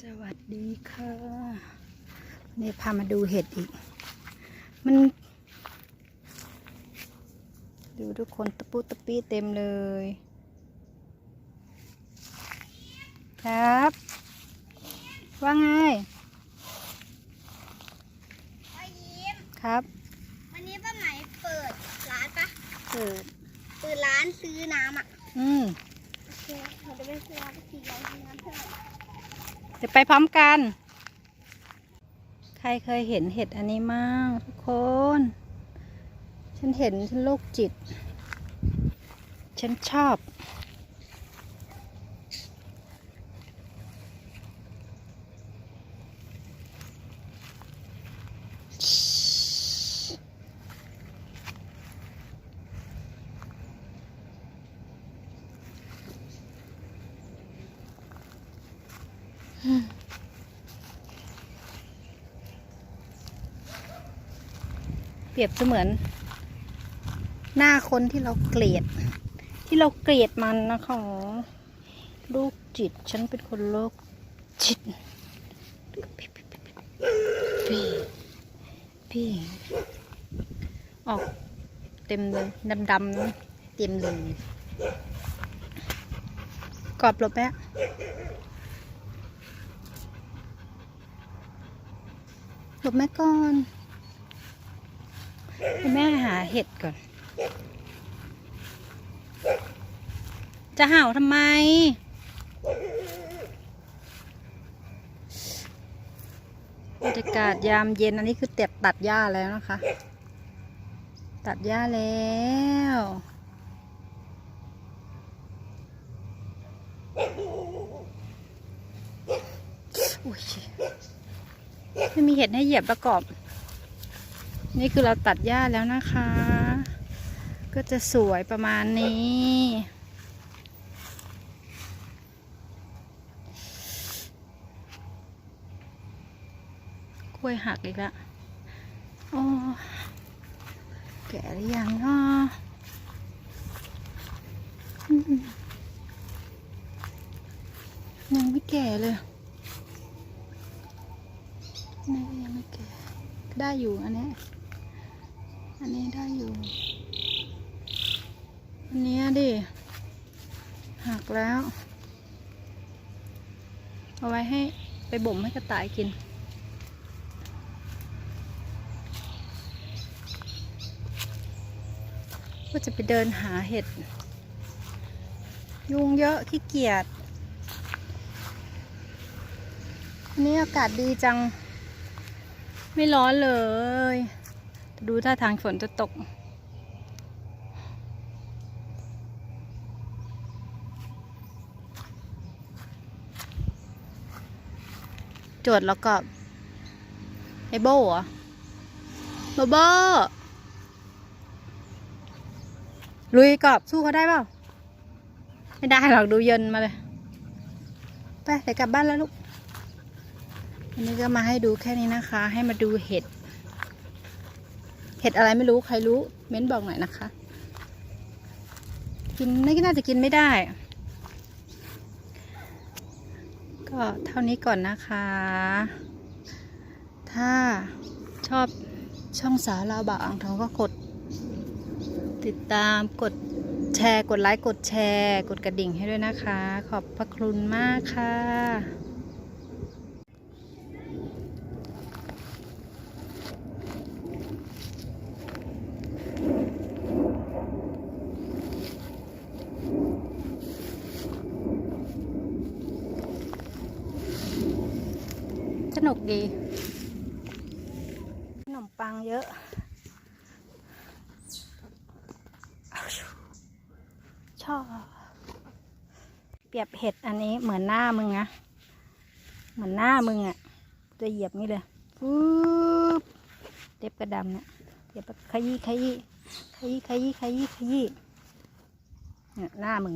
สวัสดีค่ะวันนี่พามาดูเห็ดอีก มัน ดูทุกคนตะปูตะปี้เต็มเลย ครับ ว่าไงป้ายิ้มครับ วันนี้ป้าไหมเปิดร้านปะเกิด เปิดร้านซื้อน้ำอะ อืมโอเคเราจะไปซื้อน้ำไปกินร้านซื้อน้ำเพื่อ จะไปพร้อมกัน ใครเคยเห็นเห็ดอันนี้มั่งทุกคน ฉันเห็นฉันโรคจิต ฉันชอบ เปรียบเสมือน หน้าคนที่เราเกลียด ที่เราเกลียดมันนะคะลูกจิต ฉันเป็นคนโรคจิตพี่พี่ออกเต็มเลยดำๆเต็มเลยกรอบหลบแปะ หลบแม่ก่อนแม่หาเห็ดก่อน จะเห่าทำไม บรรยากาศยามเย็นอันนี้คือเต็ดตัดหญ้าแล้วนะคะ ตัดหญ้าแล้วอุ้ย ไม่มีเห็ดให้เหยียบประกอบ นี่คือเราตัดหญ้าแล้วนะคะ ก็จะสวยประมาณนี้ กล้วยหักอีกแล้วโอ้แก่หรือยังเนาะยังไม่แก่เลยนี่ก็ยังไม่แก่ ได้อยู่อันนี้ อันนี้ได้อยู่ อันนี้ดิหักแล้ว เอาไว้ให้ไปบ่มให้กระต่ายกิน ก็จะไปเดินหาเห็ด ยุงเยอะขี้เกียจวันนี้อากาศดีจัง ไม่ร้อนเลย ดูท่าทางฝนจะตก จดแล้วก็ไอโบเหรอโบโบลุยกอบสู้เขาได้เปล่า ไม่ได้หรอกดูเย็นมาเลย ไปเดี๋ยวกลับบ้านแล้วลูก อันนี้ก็มาให้ดูแค่นี้นะคะ ให้มาดูเห็ด เห็ดอะไรไม่รู้ใครรู้ เม้นบอกหน่อยนะคะ กินน่าจะกินไม่ได้ ก็เท่านี้ก่อนนะคะ ถ้าชอบช่องสาวลาบ่าอ่างทองก็กด ติดตามกดแชร์ กดไลค์ กดแชร์ กดกระดิ่งให้ด้วยนะคะ ขอบพระคุณมากค่ะ สนุกดี ขนมปังเยอะ ชอบ เปียบเห็ดอันนี้เหมือนหน้ามึงอะเหมือนหน้ามึงอะจะเหยียบนี่เลยฟูบเด็บกระดำเนี่ยเดี๋ยวขยี้ขยี้ขยี้ขยี้ขยี้ขยี้เนี่ยหน้ามึง